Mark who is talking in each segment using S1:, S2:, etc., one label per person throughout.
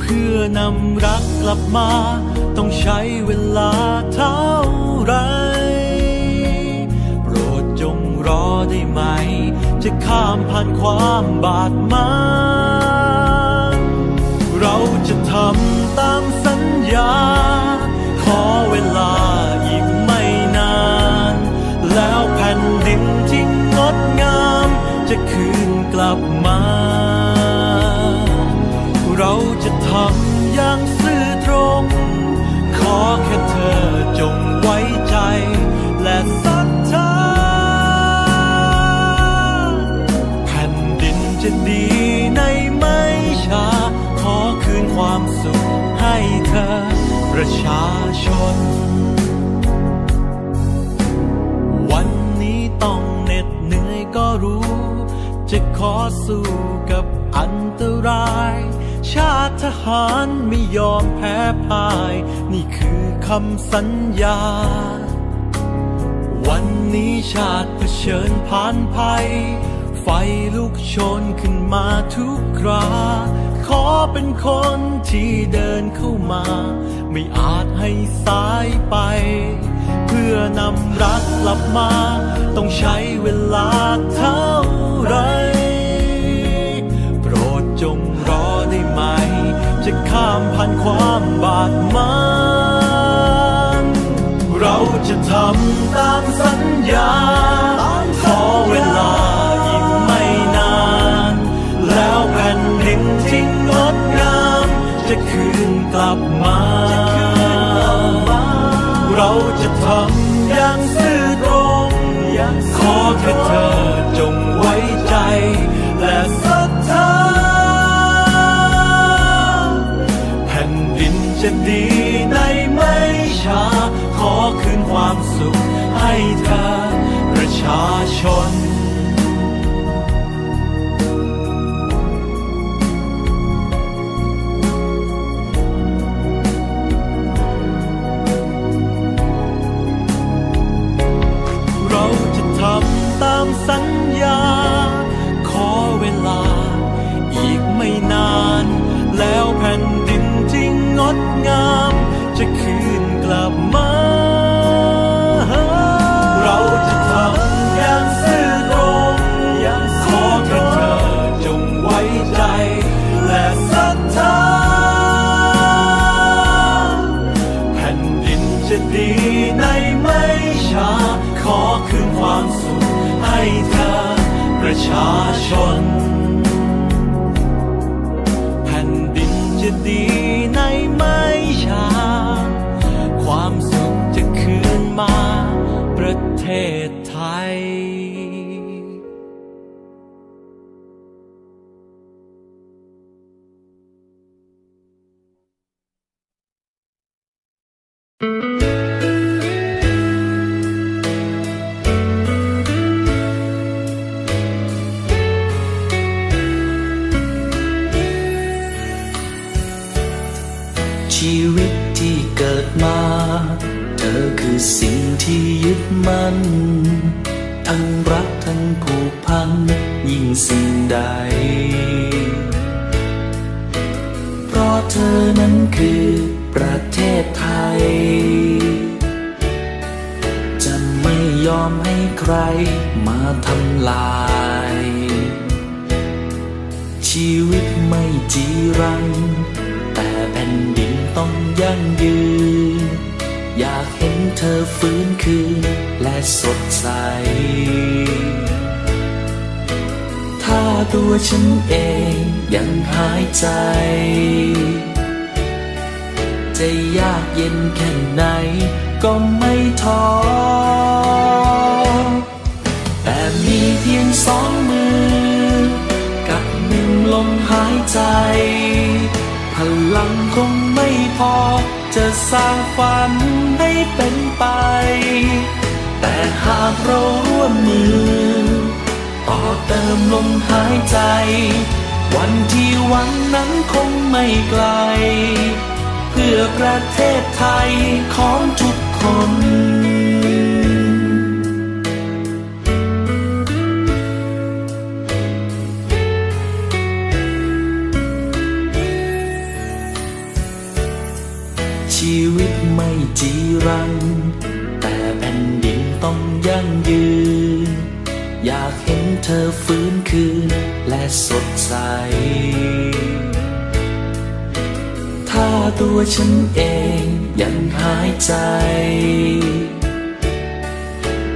S1: เพื่อนำรักกลับมา ต้องใช้เวลาเท่าไร โปรดจงรอได้ไหม จะข้ามผ่านความบาดหมางเราจะทำ ประชาชน วันนี้ต้องเหน็ดเหนื่อยก็รู้ จะขอสู้กับอันตราย ชาติทหารไม่ยอมแพ้พ่าย นี่คือคำสัญญา วันนี้ชาติเผชิญผ่านภัย ไฟลุกโชนขึ้นมาทุกครา ขอเป็นคนที่เดินเข้ามา ไม่อาจให้สายไป เพื่อนำรักกลับมา ต้องใช้เวลาเท่าไร โปรดจงรอได้ไหม จะข้ามผ่านความบาดหมางเราจะทำตามสัญญา จะคืนกลับมา จะดีในไม่ช้า ขอคืนความสุขให้เธอประชาชน นั้นคือประเทศไทย
S2: จะไม่ยอมให้ใครมาทำลาย ชีวิตไม่จีรัง แต่แผ่นดินต้องยั่งยืน อยากเห็นเธอฟื้นคืนและสดใสถ้าตัวฉันเองยังหายใจ จะยากเย็นแค่ไหน ก็ไม่ท้อแต่มีเพียงสองมือ กับหนึ่งลมหายใจ พลังคงไม่พอ จะสร้างฝันให้เป็นไป แต่หากเราร่วมมือ ต่อเติมลมหายใจ วันที่หวังนั้นคงไม่ไกล พื่อประเทศไทยของทุกคนชีวิตไม่จีรัง แต่แผ่นดินต้องยั่งยืน อยากเห็นเธอฟื้นคืนและสดใส ตัวฉันเองยังหายใจ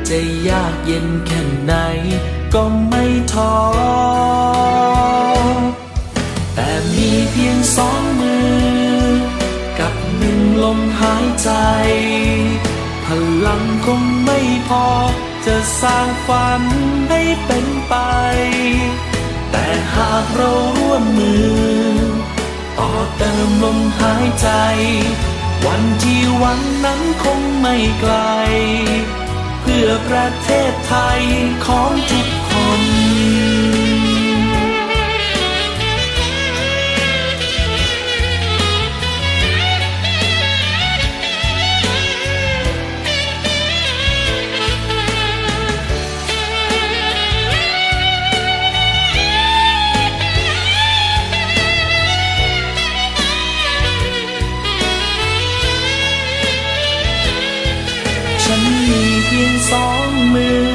S2: จะยากเย็นแค่ไหนก็ไม่ท้อ แต่มีเพียงสองมือ กับหนึ่งลมหายใจ พลังคงไม่พอ จะสร้างฝันให้เป็นไป แต่หากเราร่วมมือ ต่อเติมลมหายใจ วันที่หวังนั้นคงไม่ไกล เพื่อประเทศไทยของทุก สองมือ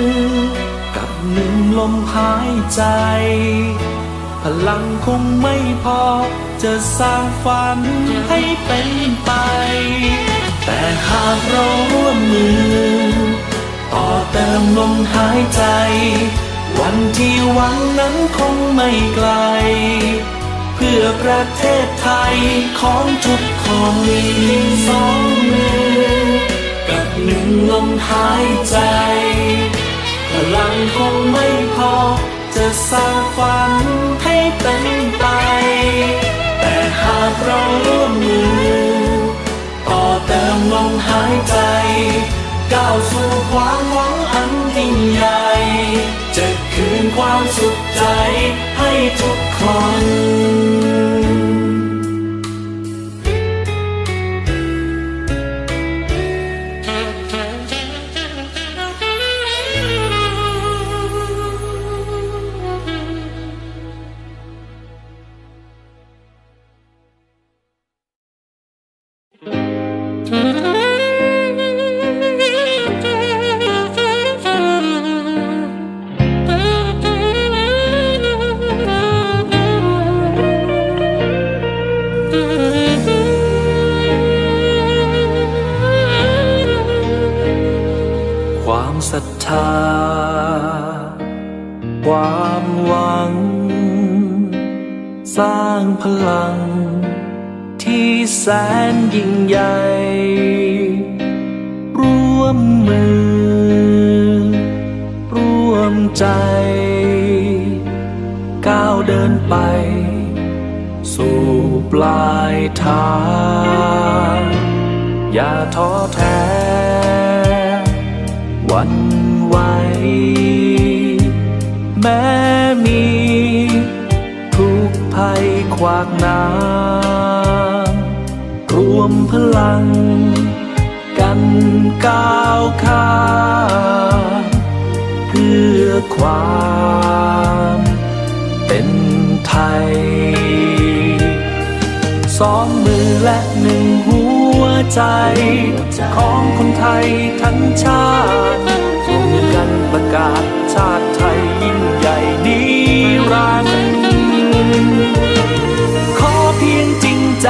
S2: กับหนึ่งลมหายใจ พลังคงไม่พอ จะสร้างฝันให้เป็นไป แต่หากเราร่วมมือ ต่อเติมลมหายใจ วันที่หวังนั้นคงไม่ไกล เพื่อประเทศไทยของทุกคนสองมือ หนึ่งลมหายใจ พลังคงไม่พอ จะสร้างฝันให้เป็นไป แต่หากเราร่วมมือ ต่อเติมลมหายใจ ก้าวสู่ความหวังอันยิ่งใหญ่ จะคืนความสุขใจให้ทุกคน นไป สู่ปลายทาง อย่าท้อแท้หวันไหวแม้มีทุกข์ภัยขวากน้ารวมพลัง กันก้าวข้ามเพื่อความ ไทยสองมือและหนึ่งหัวใจ ของคนไทยทั้งชาติร่วมมือกันประกาศชาติไทยยิ่งใหญ่นิรันดร์ขอเพียงจริงใจ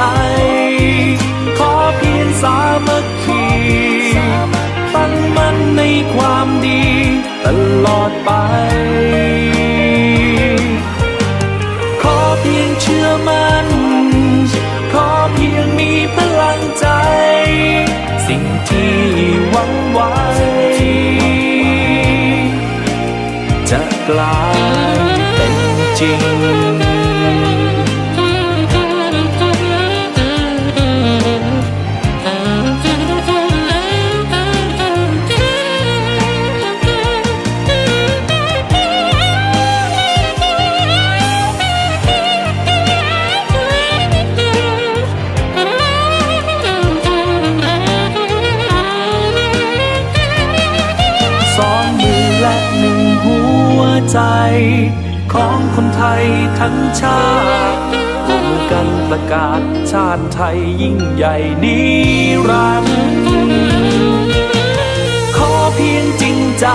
S2: ขอเพียงสามัคคีตั้งมั่นในความดีตลอดไป เทั้งชาติร่วมกันประกาศชาติไทยยิ่งใหญ่นิรันดร์ขอเพียงจริงใจ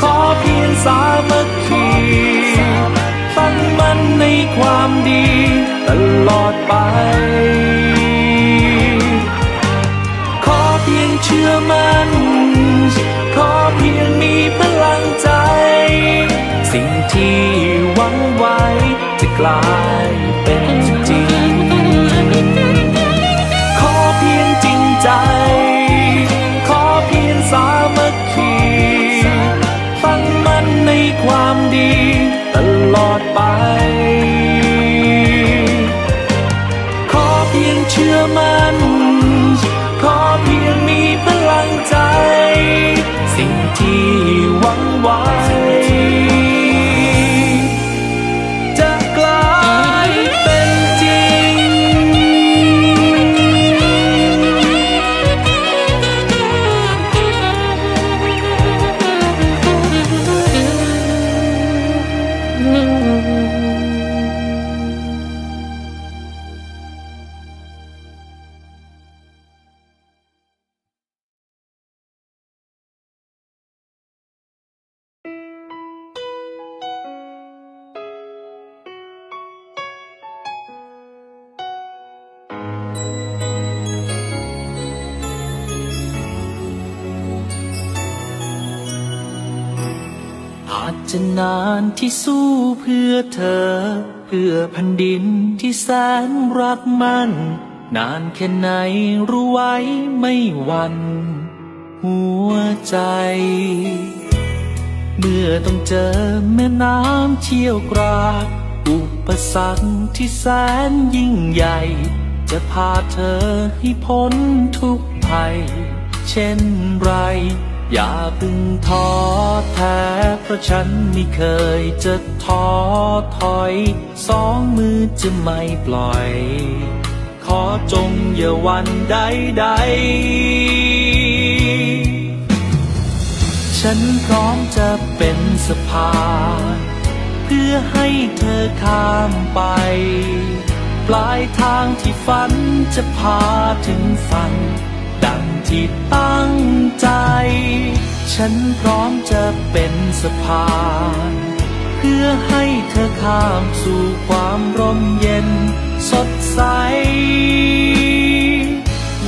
S2: ขอเพียงสามัคคีตั้งมั่นในความดีตลอดไปายเป็นจริง ขอเพียงจริงใจ ขอเพียงสามัคคีตั้งมั่นในความดีตลอดไป ขอเพียงเชื่อมั่น ที่สู้เพื่อเธอ เพื่อแผ่นดินที่แสนรักมันนานแค่ไหนรู้ไว้ไม่หวันหัวใจ เมื่อต้องเจอแม่น้ำเชี่ยวกรากอุปสรรคที่แสนยิ่งใหญ่ จะพาเธอให้พ้นทุกภัย เช่นไร อย่าพึ่งท้อแท้เพราะฉันไม่เคยจะท้อถอย สองมือจะไม่ปล่อย ขอจงอย่าวันใดใด ฉันพร้อมจะเป็นสะพานเพื่อให้เธอข้ามไป ปลายทางที่ฝันจะพาถึงฝัน ดังที่ตั้งใจ ฉันพร้อมจะเป็นสะพาน เพื่อให้เธอข้ามสู่ความร่มเย็นสดใส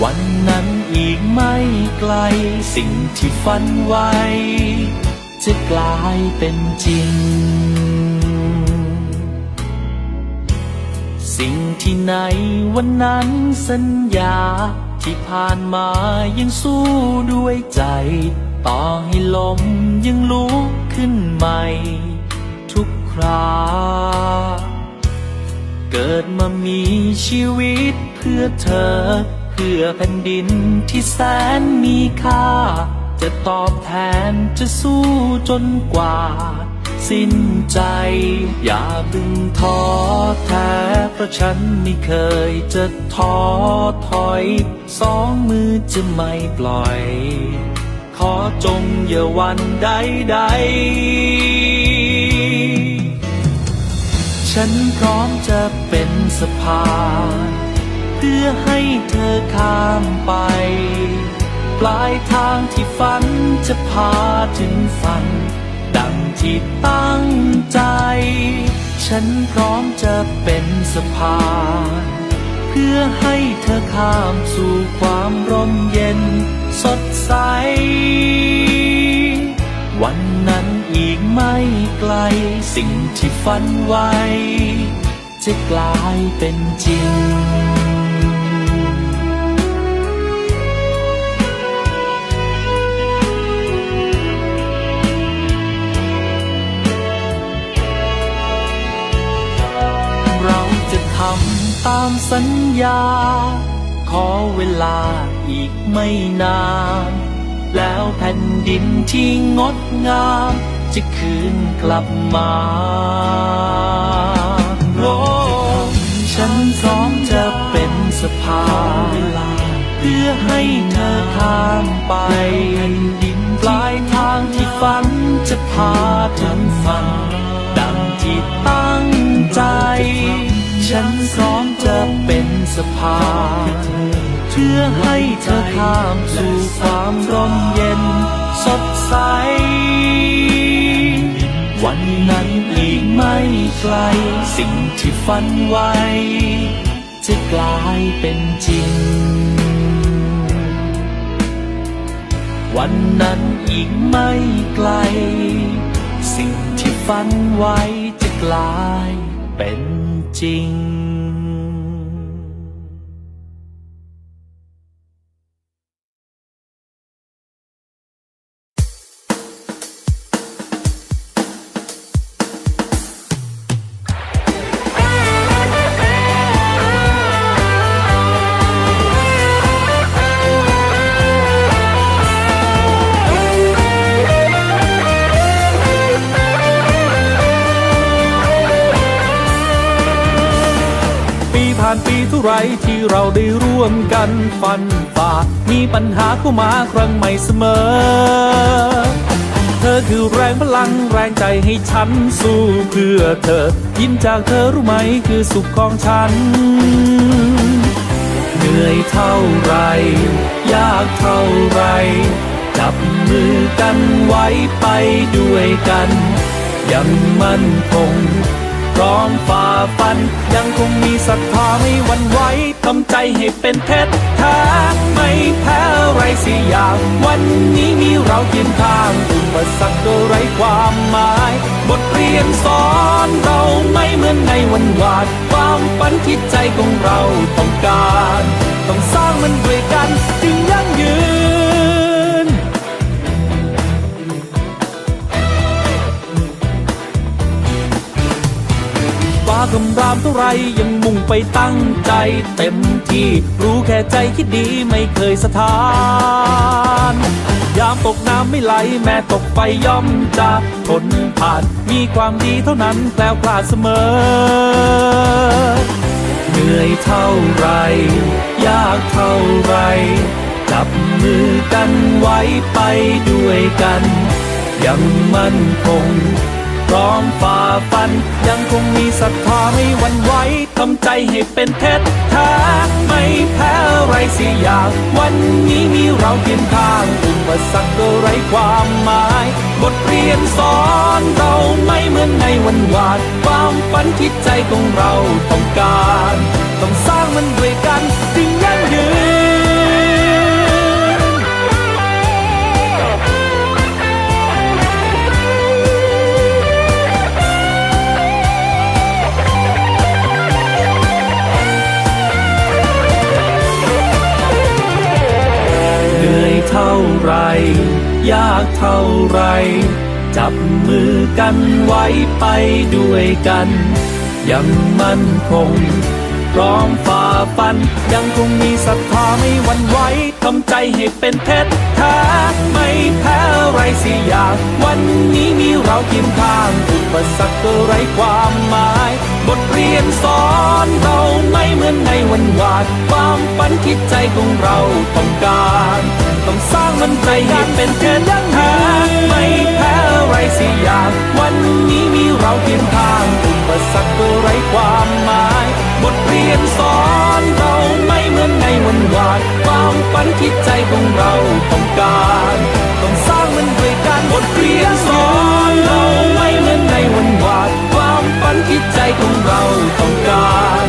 S2: วันนั้นอีกไม่ไกล สิ่งที่ฝันไว้ จะกลายเป็นจริง สิ่งที่ในวันนั้นสัญญา ที่ผ่านมายังสู้ด้วยใจ ต่อให้ลมยังลุกขึ้นใหม่ ทุกครา เกิดมามีชีวิตเพื่อเธอ เพื่อแผ่นดินที่แสนมีค่า จะตอบแทนจะสู้จนกว่า สิ้นใจ อย่าบึงท้อแท้เพราะฉันไม่เคยจะท้อถอย สองมือจะไม่ปล่อย ขอจงอย่าวันใดใดฉันพร้อมจะเป็นสะพานเพื่อให้เธอข้ามไป ปลายทางที่ฝันจะพาถึงฝัน ที่ตั้งใจ ฉันพร้อมจะเป็นสะพานเพื่อให้เธอข้ามสู่ความร่มเย็นสดใส วันนั้นอีกไม่ไกล สิ่งที่ฝันไว้ จะกลายเป็นจริง ทำตามสัญญา ขอเวลาอีกไม่นาน แล้วแผ่นดินที่งดงาม จะคืนกลับมาโลกฉันพร้อมจะเป็นสะพานเพื่อให้เธอข้ามไปแผ่นดินปลายทางที่ฝันจะพาเธอฝันดังที่ตั้งใจ
S3: ฉันพร้อมจะเป็นสะพานเพื่อให้เธอข้ามสู่ความร่มเย็นสดใส วันนั้นอีกไม่ไกล สิ่งที่ฝันไว้ จะกลายเป็นจริง วันนั้นอีกไม่ไกล สิ่งที่ฝันไว้จะกลายเป็น จ
S2: ท่าไรที่เราได้ร่วมกันฟันฝ่า มีปัญหาเข้ามาครั้งใหม่เสมอ เธอคือแรงพลังแรงใจให้ฉันสู้เพื่อเธอ ยิ้มจากเธอรู้ไหมคือสุขของฉัน
S3: เหนื่อยเท่าไร ยากเท่าไร จับมือกันไว้ไปด้วยกัน ยังมั่นคง พร้อมฝ่าฟัน
S2: ยังคงมีศรัทธาไม่หวั่นไหวทำใจให้เป็นเพชรแท้ไม่แพ้ไรสิอย่าง วันนี้มีเราเคียงข้างอุปสรรคก็ไรความหมาย บทเรียนสอนเราไม่เหมือนในวันวานความฝันที่ใจของเราต้องการ ต้องสร้างมันด้วยาคำรามเท่าไรยังมุ่งไปตั้งใจเต็มที่รู้แค่ใจคิดดีไม่เคยสถาน ยามตกน้ำไม่ไหลแม้ตกไฟย่อมจะทนผ่านมีความดีเท่านั้นแกล้วกลาดเสมอ
S3: เหนื่อยเท่าไร ยากเท่าไร จับมือกันไว้ไปด้วยกัน ยังมั่นคง พร้อมฝ่าฟัน
S2: ยังคงมีศรัทธาไม่หวั่นไหวทำใจให้เป็นเพชรแท้ไม่แพ้ไรสิอย่าง วันนี้มีเราเคียงข้างอุปสรรคก็ไรความหมาย บทเรียนสอนเราไม่เหมือนในวันวานความฝันที่ใจของเราต้องการ ต้องสร้างมันด้วยกันจึงยั่งยืน
S3: ท่าไร ยากเท่าไร จับมือกันไว้ไปด้วยกัน ยังมั่นคงพร้อมฝ่า ฟัน
S2: ยังคงมีศรัทธาไม่หวั่นไหวทำใจให้เป็นเพชรแท้ไม่แพ้ไรสิอย่างวันนี้มีเราเคียงข้างอุปสรรคก็ไร้ความหมาย บทเรียนสอนเราไม่เหมือนในวันวานความฝันที่ใจของเราต้องการต้องสร้างมันใจให้เป็นเพชรแท้ไม่แพ้ไรสิอย่างวันนี้มีเราเคียงข้างอุปสรรคก็ไร้ความหมายบทเรียนสอนเราไม่เหมือนในวันวานความฝันที่ใจของเราต้องการต้องสร้างมันด้วยกันบทเรียนสอนเราไม่เหมือนในวันวานความฝันที่ใจของเราต้องการ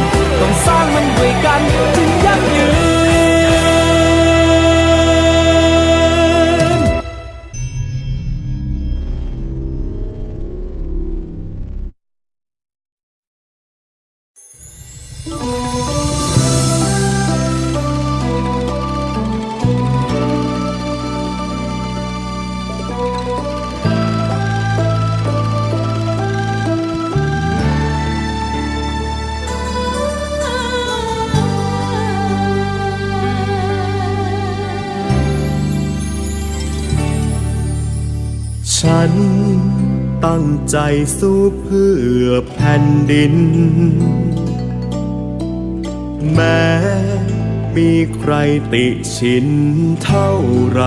S2: สู้
S4: เพื่อแผ่นดิน แม้มีใครติชินเท่าไร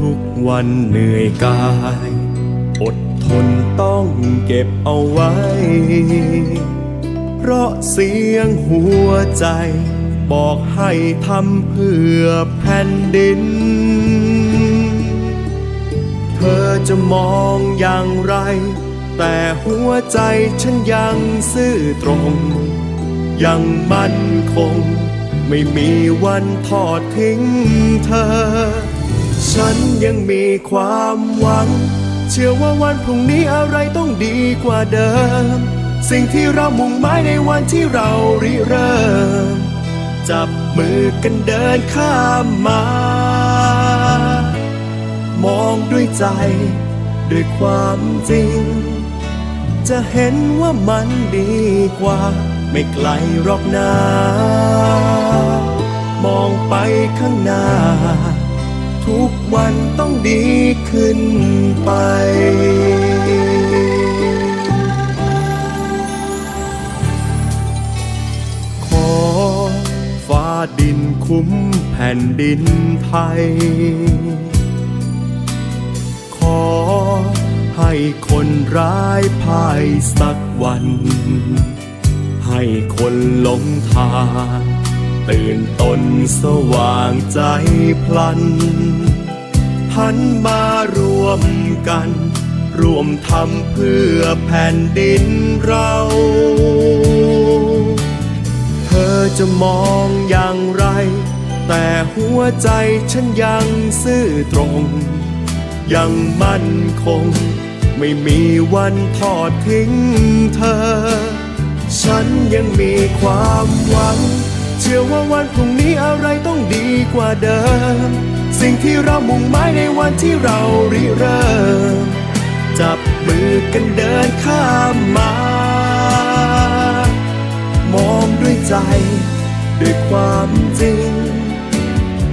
S4: ทุกวันเหนื่อยกาย อดทนต้องเก็บเอาไว้ เพราะเสียงหัวใจ บอกให้ทำเพื่อแผ่นดิน ธอจะมองอย่างไร แต่หัวใจฉันยังซื่อตรง ยังมั่นคง ไม่มีวันทอดทิ้งเธอ ฉันยังมีความหวัง เชื่อว่าวันพรุ่งนี้อะไรต้องดีกว่าเดิม สิ่งที่เรามุ่งหมายในวันที่เราริเริ่ม จับมือกันเดินข้ามมา มองด้วยใจ ด้วยความจริง จะเห็นว่ามันดีกว่า ไม่ไกลหรอกนามองไปข้างหน้า ทุกวันต้องดีขึ้นไปขอฟ้าดินคุ้มแผ่นดินไทย อ ให้คนร้ายพ่ายสักวัน ให้คนหลงทาง ตื่นตนสว่างใจพลันหันมารวมกัน รวมทำเพื่อแผ่นดินเรา เธอจะมองอย่างไร แต่หัวใจฉันยังซื่อตรง ยังมั่นคง ไม่มีวันทอดทิ้งเธอ ฉันยังมีความหวัง เชื่อว่าวันพรุ่งนี้อะไรต้องดีกว่าเดิม สิ่งที่เรามุ่งหมายในวันที่เราริเริ่ม จับมือกันเดินข้ามมา มองด้วยใจ ด้วยความจริง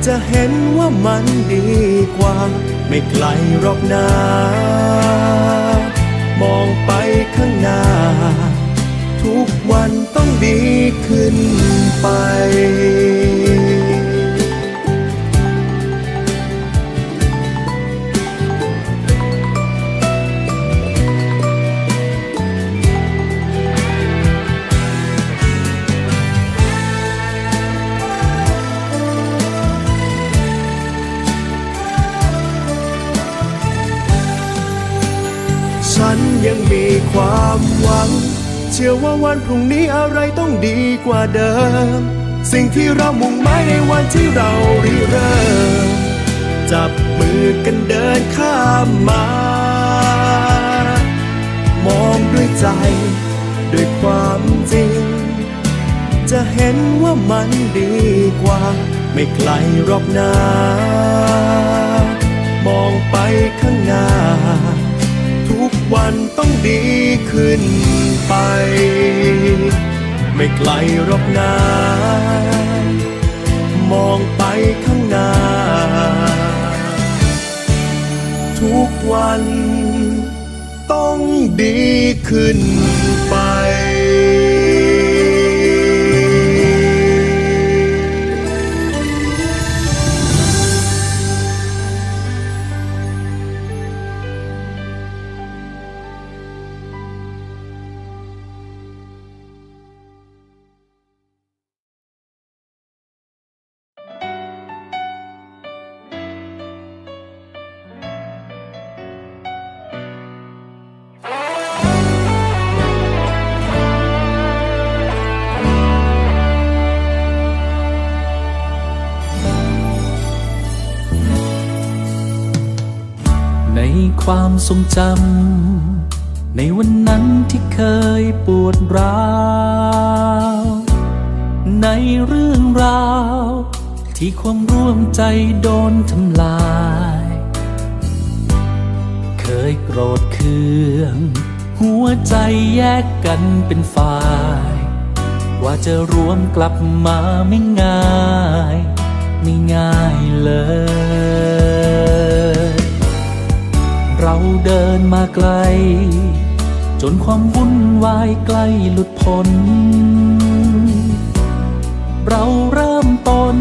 S4: จะเห็นว่ามันดีกว่า ไม่ไกลหรอกนามองไปข้างหน้า ทุกวันต้องดีขึ้นไป ยังมีความหวัง เชื่อว่าวันพรุ่งนี้อะไรต้องดีกว่าเดิม สิ่งที่เรามุ่งหมายในวันที่เราริเริ่ม จับมือกันเดินข้ามมา มองด้วยใจ ด้วยความจริง จะเห็นว่ามันดีกว่า ไม่ไกลรอกนามองไปข้างหน้า วันต้องดีขึ้นไป ไม่ไกลหรอกนามองไปข้างหน้า ทุกวันต้องดีขึ้นไป
S2: รงจำในวันนั้นที่เคยปวดร้าว ในเรื่องราว ที่ความร่วมใจโดนทำลาย เคยโกรธเคือง หัวใจแยกกันเป็นฝ่าย ว่าจะรวมกลับมาไม่ง่าย ไม่ง่ายเลย เราเดินมาไกล จนความวุ่นวายใกล้หลุดพ้น เราเริ่มต้น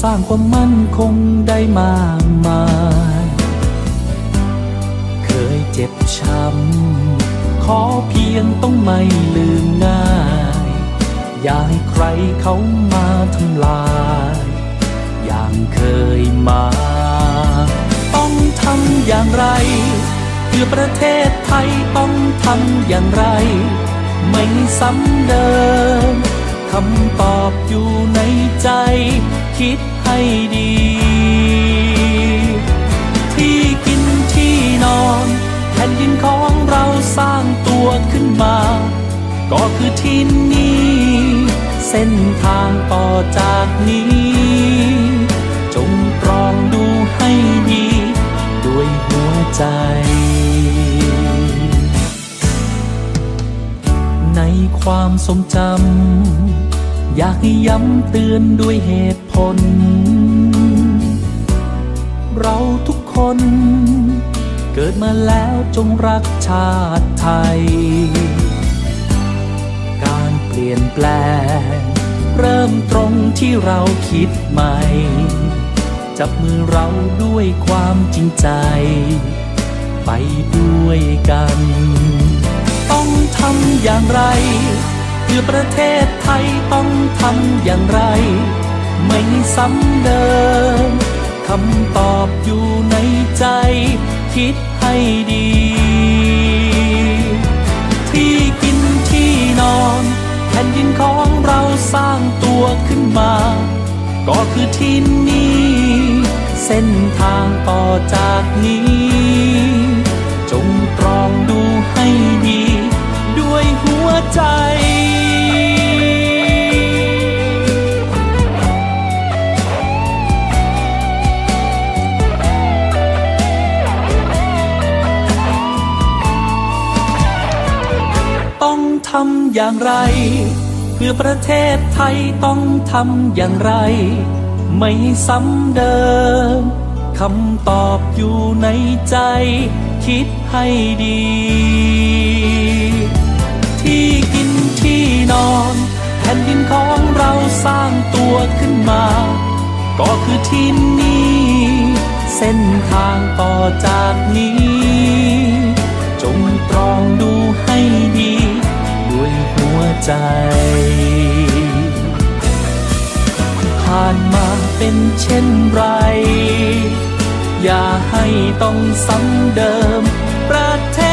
S2: สร้างความมั่นคงได้มากมาย เคยเจ็บช้ำ ขอเพียงต้องไม่ลืมง่าย อยากให้ใครเขามาทำลาย อย่างเคยมา ทำอย่างไร เพื่อประเทศไทยต้องทำอย่างไร ไม่ซ้ำเดิมคำตอบอยู่ในใจ คิดให้ดี ที่กินที่นอนแผ่นดินของเราสร้างตัวขึ้นมา ก็คือที่นี่ เส้นทางต่อจากนี้ ใจ ในความทรงจำ อยากให้ย้ำเตือนด้วยเหตุผล เราทุกคน เกิดมาแล้วจงรักชาติไทย การเปลี่ยนแปลง เริ่มตรงที่เราคิดใหม่จับมือเราด้วยความจริงใจ ไปด้วยกัน ต้องทำอย่างไรเพื่อประเทศไทยต้องทำอย่างไร ไม่ซ้ำเดิมคำตอบอยู่ในใจ คิดให้ดี ที่กินที่นอนแผ่นดินของเราสร้างตัวขึ้นมา ก็คือที่นี่ เส้นทางต่อจากนี้ รองดูให้ดี ด้วยหัวใจต้องทำอย่างไร เพื่อประเทศไทยต้องทำอย่างไร ไม่ซ้ำเดิมคำตอบอยู่ในใจ คิดให้ดี ที่กินที่นอนแผ่นดินของเราสร้างตัวขึ้นมา ก็คือที่นี่ เส้นทางต่อจากนี้ จงตรองดูให้ดี ด้วยหัวใจ ผ่านมาเป็นเช่นไร อย่าให้ต้องซ้ำเดิมประเทศ